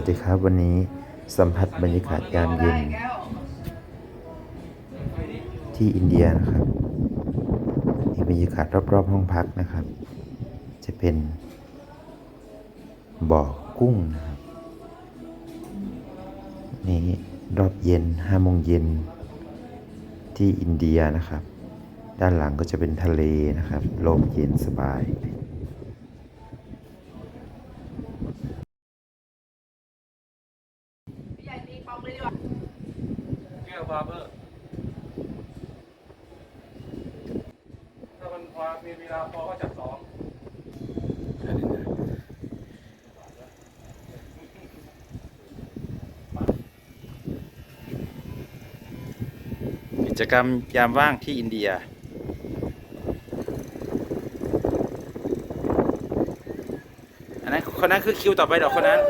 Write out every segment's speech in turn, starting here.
วัสดีครับวันนี้สัมผัสบรรยากาศยามเย็น ที่อินเดียนะครับนี่บรรยากาศรอบๆ ห้องพักนะครับ จะเป็นบ่อกุ้งนะครับนี่รอบเย็นห้าโมงเย็นที่อินเดียนะครับ ด้านหลังก็จะเป็นทะเลนะครับ ลมเย็นสบาย ใหญ่ตีปองเลยดีกว่า แก้วบาร์เบอร์ถ้ามันพอมีเวลาพอก็จัดสองกิจกรรมยามว่างที่อินเดียอันนั้นคนนั้นคือคิวต่อไปดอกคนนั้น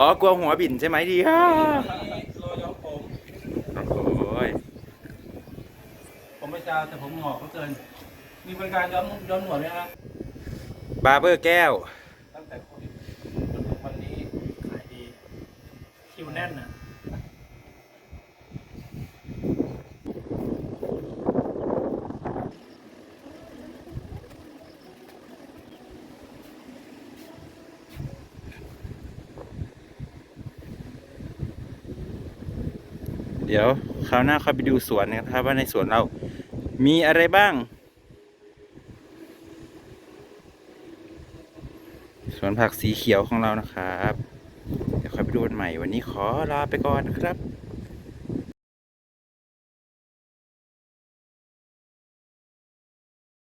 อ๋อกลัวหัวบิ่นใช่ไหมดีอะโรยย้อมผมโอ้ยผมไม่จาวแต่ผมหงอกเหลือเกิน มีบริการย้อมย้อมหนวดไหมครับบาร์เบอร์แก้ว ตั้งแต่โควิดจนถึงวันนี้ขายดีคิวแน่นอะ เดี๋ยวคราวหน้าเข้าไปดูสวนนะครับว่าในสวนเรามีอะไรบ้าง สวนผักสีเขียวของเรานะครับ เดี๋ยวค่อยไปดูกันใหม่ วันนี้ขอลาไปก่อนนะครับ